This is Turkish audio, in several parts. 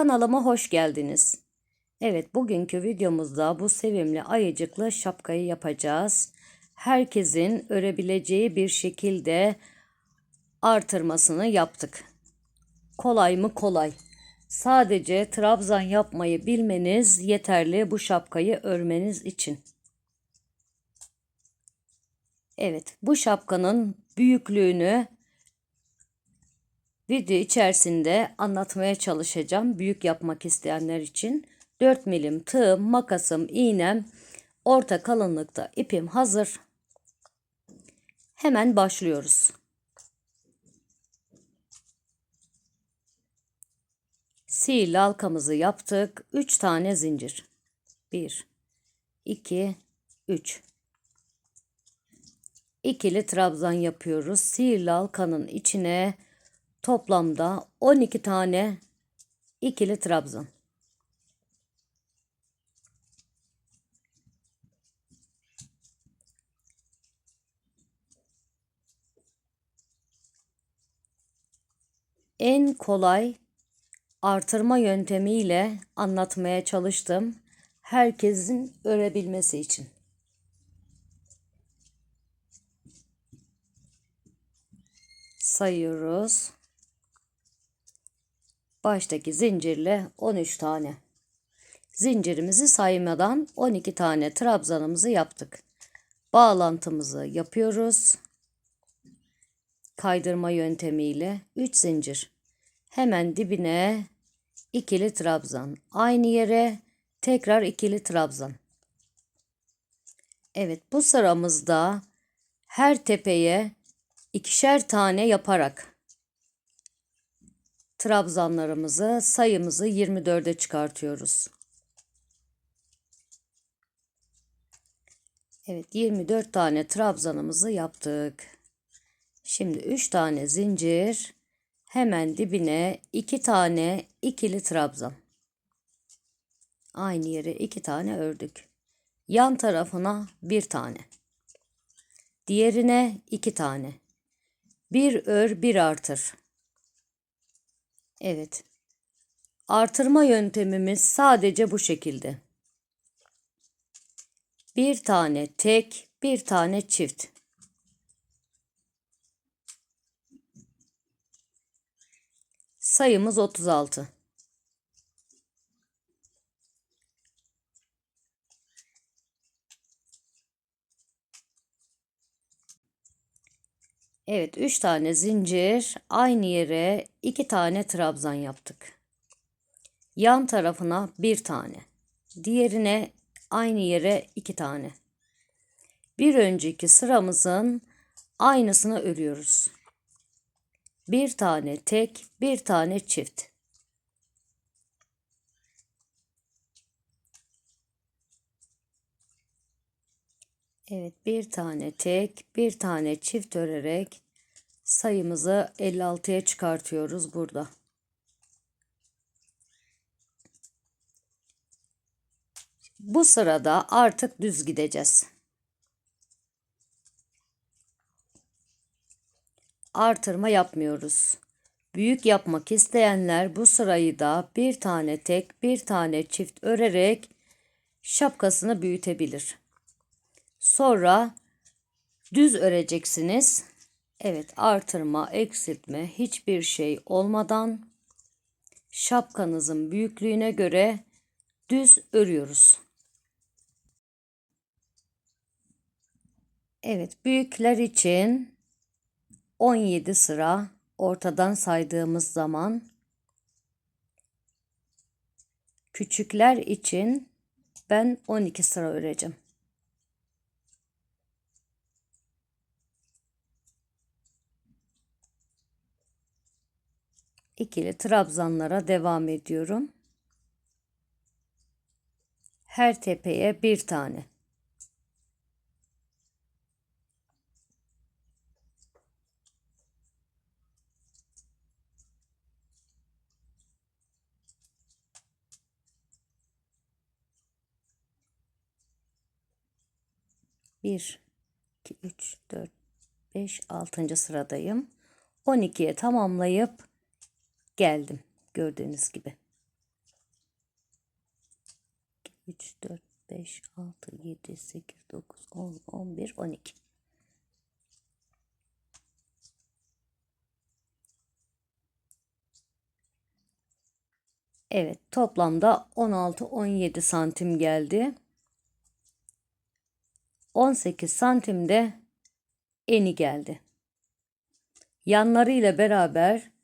Kanalıma hoş geldiniz. Evet, bugünkü videomuzda bu sevimli ayıcıklı şapkayı yapacağız. Herkesin örebileceği bir şekilde artırmasını yaptık. Kolay mı kolay. Sadece trabzan yapmayı bilmeniz yeterli bu şapkayı örmeniz için. Evet, bu şapkanın büyüklüğünü video içerisinde anlatmaya çalışacağım. Büyük yapmak isteyenler için 4 milim tığım, makasım, iğnem, orta kalınlıkta ipim hazır. Hemen başlıyoruz. Sihirli halkamızı yaptık. 3 tane zincir. 1 2 3 İkili trabzan yapıyoruz. Sihirli halkanın içine toplamda 12 tane ikili trabzan. En kolay artırma yöntemiyle anlatmaya çalıştım. Herkesin örebilmesi için. Sayıyoruz. Baştaki zincirle 13 tane. Zincirimizi saymadan 12 tane trabzanımızı yaptık. Bağlantımızı yapıyoruz. Kaydırma yöntemiyle 3 zincir. Hemen dibine ikili trabzan. Aynı yere tekrar ikili trabzan. Evet bu sıramızda her tepeye ikişer tane yaparak trabzanlarımızı sayımızı 24'e çıkartıyoruz. Evet 24 tane trabzanımızı yaptık. Şimdi 3 tane zincir hemen dibine 2 tane ikili trabzan. Aynı yere 2 tane ördük. Yan tarafına 1 tane. Diğerine 2 tane. Bir ör bir artır. Evet. Artırma yöntemimiz sadece bu şekilde. Bir tane tek, bir tane çift. Sayımız 36. Evet 3 tane zincir aynı yere 2 tane trabzan yaptık. Yan tarafına 1 tane. Diğerine aynı yere 2 tane. Bir önceki sıramızın aynısını örüyoruz. Bir tane tek, bir tane çift. Evet bir tane tek bir tane çift örerek sayımızı 56'ya çıkartıyoruz burada. Bu sırada artık düz gideceğiz. Artırma yapmıyoruz. Büyük yapmak isteyenler bu sırayı da bir tane tek bir tane çift örerek şapkasını büyütebilir. Sonra düz öreceksiniz. Evet artırma, eksiltme hiçbir şey olmadan şapkanızın büyüklüğüne göre düz örüyoruz. Evet büyükler için 17 sıra ortadan saydığımız zaman küçükler için ben 12 sıra öreceğim. İkili trabzanlara devam ediyorum. Her tepeye bir tane. Bir, iki, üç, dört, beş, altıncı sıradayım. 12'ye tamamlayıp geldim gördüğünüz gibi. 3, 4, 5, 6, 7, 8, 9, 10, 11, 12. Evet toplamda 16-17 santim geldi. 18 santimde eni geldi. Yanları ile beraber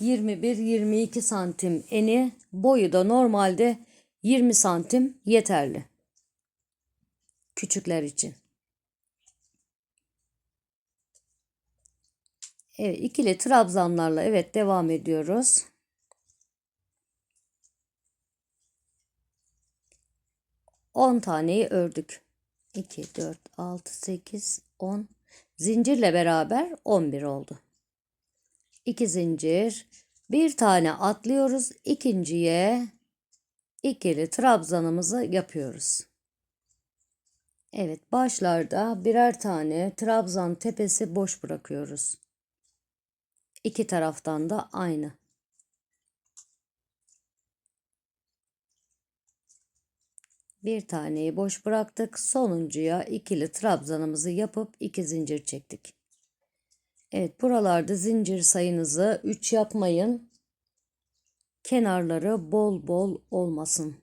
21-22 santim eni boyu da normalde 20 santim yeterli. Küçükler için. Evet ikili trabzanlarla evet devam ediyoruz. On taneyi ördük. 2, 4, 6, 8, 10. Zincirle beraber 11 oldu. 2 zincir. Bir tane atlıyoruz. ikinciye ikili trabzanımızı yapıyoruz. Evet başlarda birer tane trabzan tepesi boş bırakıyoruz. İki taraftan da aynı. Bir taneyi boş bıraktık. Sonuncuya ikili trabzanımızı yapıp iki zincir çektik. Evet buralarda zincir sayınızı 3 yapmayın. Kenarları bol bol olmasın.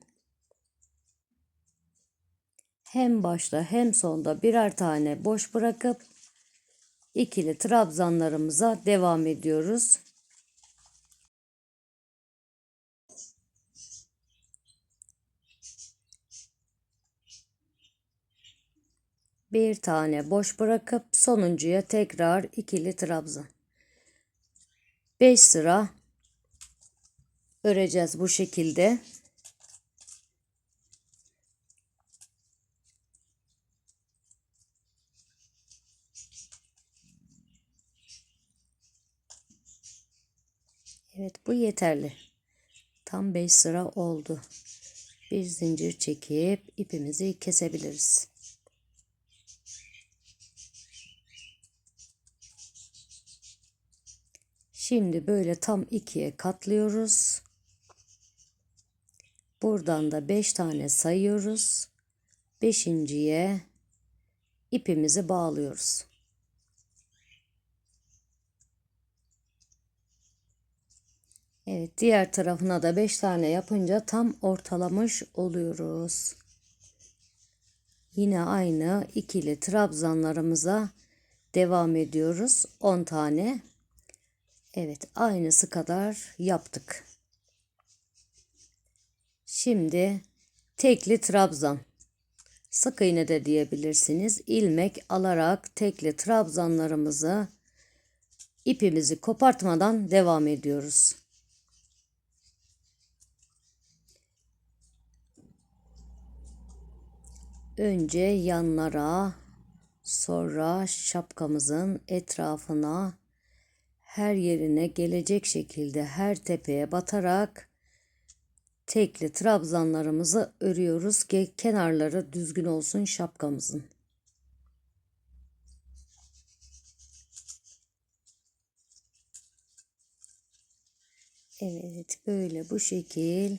Hem başta hem sonda birer tane boş bırakıp ikili trabzanlarımıza devam ediyoruz. Bir tane boş bırakıp sonuncuya tekrar ikili trabzan. 5 sıra öreceğiz bu şekilde. Evet bu yeterli. Tam 5 sıra oldu. Bir zincir çekip ipimizi kesebiliriz. Şimdi böyle tam ikiye katlıyoruz. Buradan da 5 tane sayıyoruz. Beşinciye ipimizi bağlıyoruz. Evet diğer tarafına da 5 tane yapınca tam ortalamış oluyoruz. Yine aynı ikili trabzanlarımıza devam ediyoruz. 10 tane Evet aynısı kadar yaptık. Şimdi tekli trabzan. Sık iğne de diyebilirsiniz. İlmek alarak tekli trabzanlarımızı ipimizi kopartmadan devam ediyoruz. Önce yanlara sonra şapkamızın etrafına her yerine gelecek şekilde her tepeye batarak tekli trabzanlarımızı örüyoruz ki kenarları düzgün olsun şapkamızın. Evet böyle bu şekil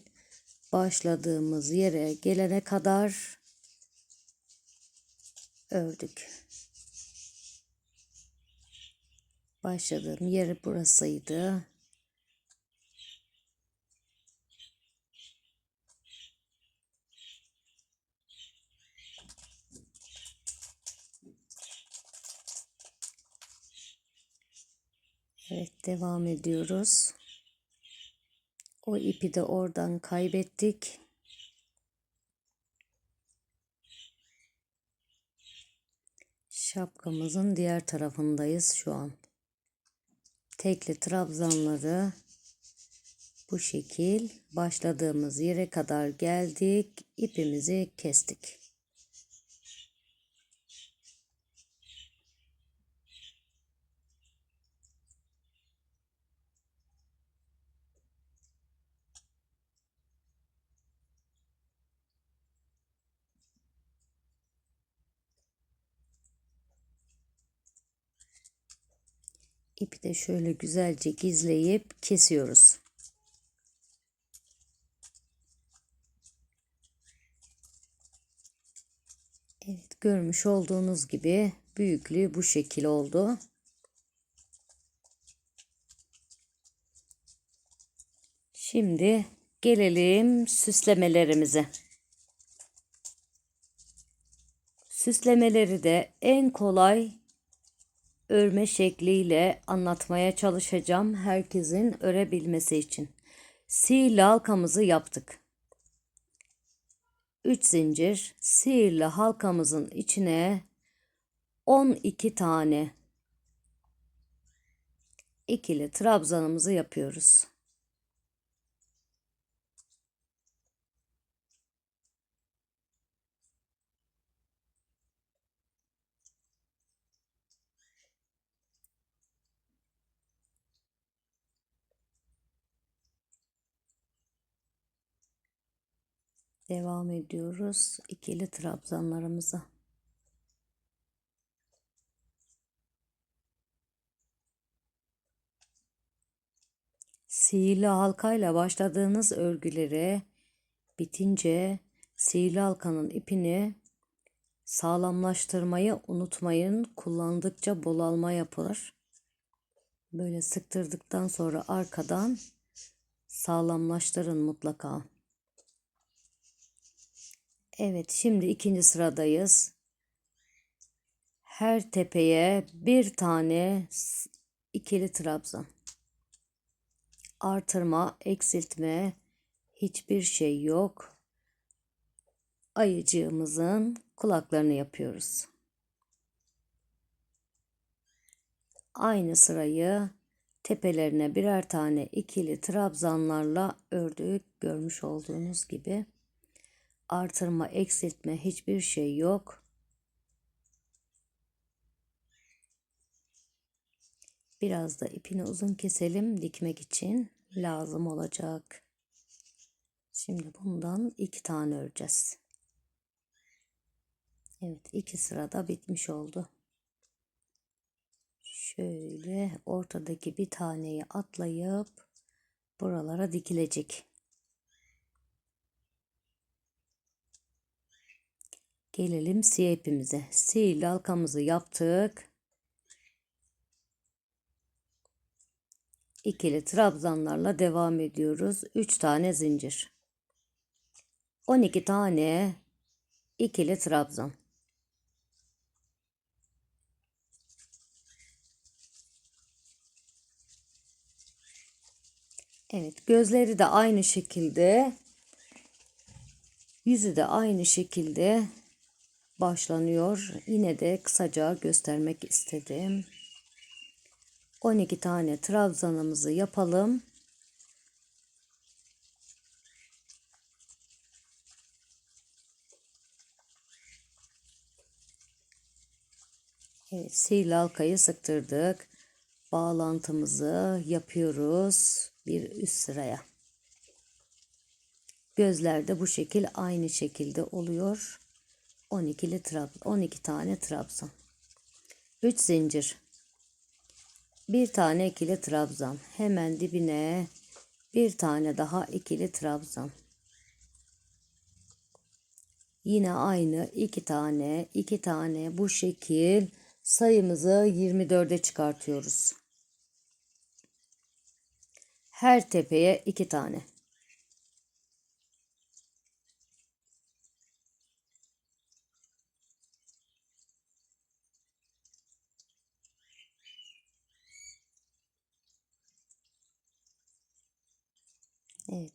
başladığımız yere gelene kadar ördük. Başladığım yer burasıydı. Evet devam ediyoruz. O ipi de oradan kaybettik. Şapkamızın diğer tarafındayız şu an tekli trabzanları bu şekil başladığımız yere kadar geldik. ipimizi kestik. İpi de şöyle güzelce gizleyip kesiyoruz. Evet görmüş olduğunuz gibi büyüklüğü bu şekil oldu. Şimdi gelelim süslemelerimize. Süslemeleri de en kolay örme şekliyle anlatmaya çalışacağım herkesin örebilmesi için. Sihirli halkamızı yaptık. 3 zincir sihirli halkamızın içine 12 tane ikili trabzanımızı yapıyoruz. Devam ediyoruz ikili trabzanlarımıza. Sihirli halkayla başladığınız örgülere bitince sihirli halkanın ipini sağlamlaştırmayı unutmayın. Kullandıkça bolalma yapılır. Böyle sıktırdıktan sonra arkadan sağlamlaştırın mutlaka. Evet, şimdi ikinci sıradayız. Her tepeye bir tane ikili trabzan. Artırma, eksiltme hiçbir şey yok. Ayıcığımızın kulaklarını yapıyoruz. Aynı sırayı tepelerine birer tane ikili trabzanlarla ördük. Görmüş olduğunuz gibi artırma, eksiltme hiçbir şey yok. Biraz da ipini uzun keselim dikmek için lazım olacak. Şimdi bundan iki tane öreceğiz. Evet iki sırada bitmiş oldu. Şöyle ortadaki bir taneyi atlayıp buralara dikilecek. Gelelim siyah ipimize. Sihirli halkamızı yaptık. İkili trabzanlarla devam ediyoruz. 3 tane zincir. 12 tane ikili trabzan. Evet gözleri de aynı şekilde yüzü de aynı şekilde başlanıyor. Yine de kısaca göstermek istedim. 12 tane trabzanımızı yapalım. Evet, sil halkayı sıktırdık. Bağlantımızı yapıyoruz bir üst sıraya. Gözler de bu şekil aynı şekilde oluyor. 12'li trabzan, 12 tane trabzan. 3 zincir. Bir tane ikili trabzan. Hemen dibine bir tane daha ikili trabzan. Yine aynı iki tane, iki tane bu şekil sayımızı 24'e çıkartıyoruz. Her tepeye iki tane.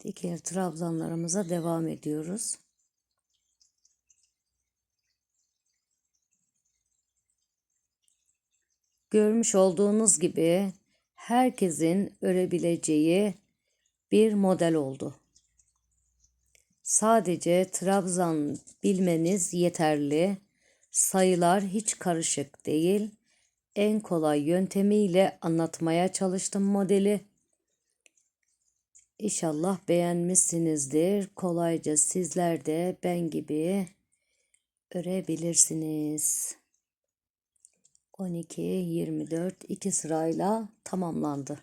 Evet ikili trabzanlarımıza devam ediyoruz. Görmüş olduğunuz gibi herkesin örebileceği bir model oldu. Sadece trabzan bilmeniz yeterli. Sayılar hiç karışık değil. En kolay yöntemiyle anlatmaya çalıştım modeli. İnşallah beğenmişsinizdir. Kolayca sizler de ben gibi örebilirsiniz. 12, 24 iki sırayla tamamlandı.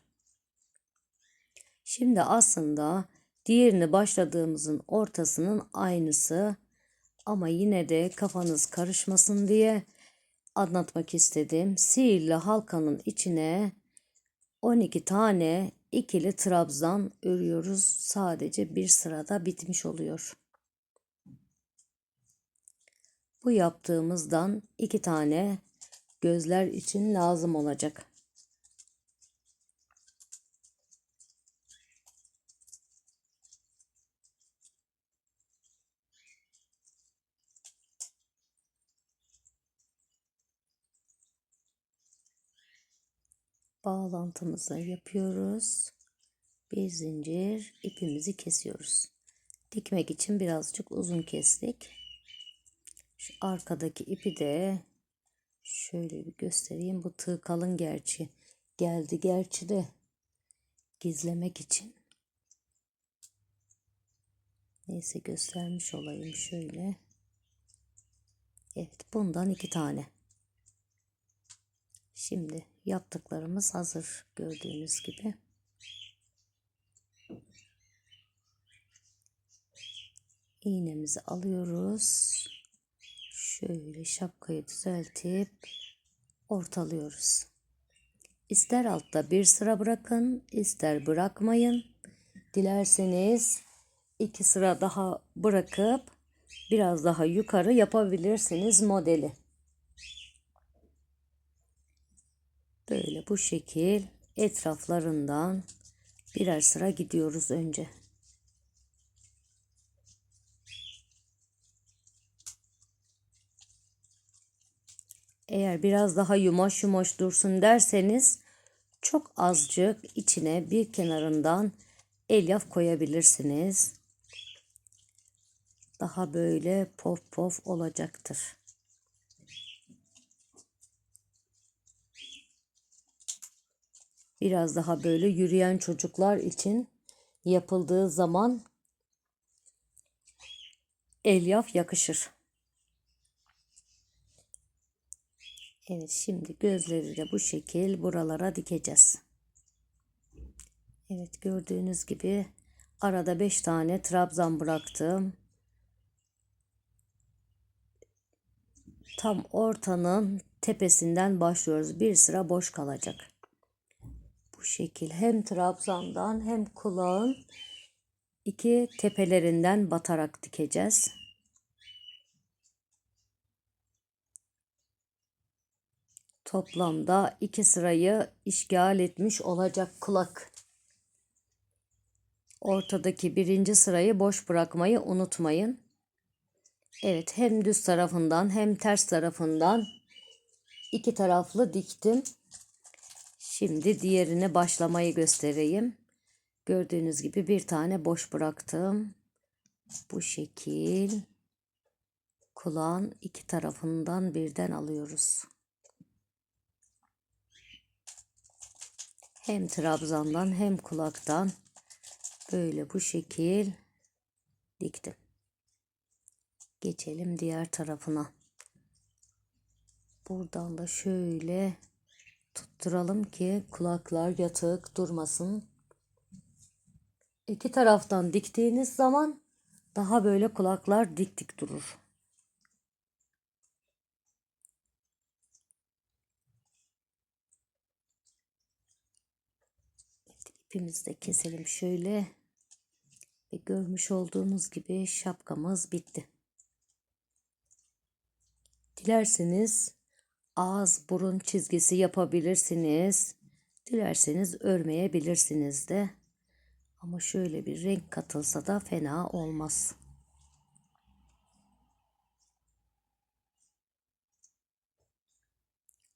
Şimdi aslında diğerini başladığımızın ortasının aynısı Ama yine de kafanız karışmasın diye anlatmak istedim. Sihirli halkanın içine 12 tane ikili trabzan örüyoruz. Sadece bir sırada bitmiş oluyor. Bu yaptığımızdan iki tane gözler için lazım olacak. Bağlantımızı yapıyoruz. Bir zincir ipimizi kesiyoruz. Dikmek için birazcık uzun kestik. Şu arkadaki ipi de şöyle bir göstereyim. Bu tığ kalın gerçi. Geldi gerçi de gizlemek için. Neyse göstermiş olayım şöyle. Evet bundan iki tane. Şimdi yaptıklarımız hazır gördüğünüz gibi. İğnemizi alıyoruz. Şöyle şapkayı düzeltip ortalıyoruz. İster altta bir sıra bırakın, ister bırakmayın. Dilerseniz iki sıra daha bırakıp biraz daha yukarı yapabilirsiniz modeli. Böyle bu şekil etraflarından birer sıra gidiyoruz önce. Eğer biraz daha yumaş yumaş dursun derseniz çok azıcık içine bir kenarından elyaf koyabilirsiniz. Daha böyle pof pof olacaktır. Biraz daha böyle yürüyen çocuklar için yapıldığı zaman elyaf yakışır. Evet şimdi gözleri de bu şekil buralara dikeceğiz. Evet gördüğünüz gibi arada 5 tane trabzan bıraktım. Tam ortanın tepesinden başlıyoruz. Bir sıra boş kalacak. Bu şekil hem trabzandan hem kulağın iki tepelerinden batarak dikeceğiz. Toplamda iki sırayı işgal etmiş olacak kulak. Ortadaki birinci sırayı boş bırakmayı unutmayın. Evet hem düz tarafından hem ters tarafından iki taraflı diktim. Şimdi diğerine başlamayı göstereyim. Gördüğünüz gibi bir tane boş bıraktım. Bu şekil kulağın iki tarafından birden alıyoruz. Hem trabzandan hem kulaktan böyle bu şekil diktim. Geçelim diğer tarafına. Buradan da şöyle tutturalım ki kulaklar yatık durmasın. İki taraftan diktiğiniz zaman daha böyle kulaklar dik dik durur. İpimizi de keselim şöyle. Ve görmüş olduğunuz gibi şapkamız bitti. Dilerseniz ağız burun çizgisi yapabilirsiniz. Dilerseniz örmeyebilirsiniz de. Ama şöyle bir renk katılsa da fena olmaz.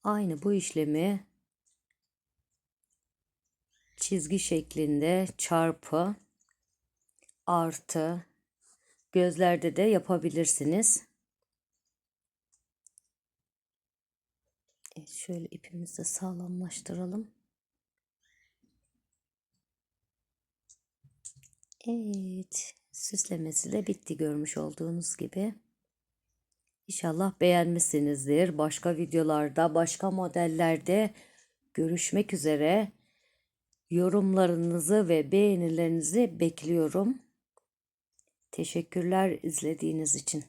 Aynı bu işlemi çizgi şeklinde çarpı artı gözlerde de yapabilirsiniz. Evet, şöyle ipimizi de sağlamlaştıralım. Evet, süslemesi de bitti görmüş olduğunuz gibi. İnşallah beğenmişsinizdir. Başka videolarda, başka modellerde görüşmek üzere. Yorumlarınızı ve beğenilerinizi bekliyorum. Teşekkürler izlediğiniz için.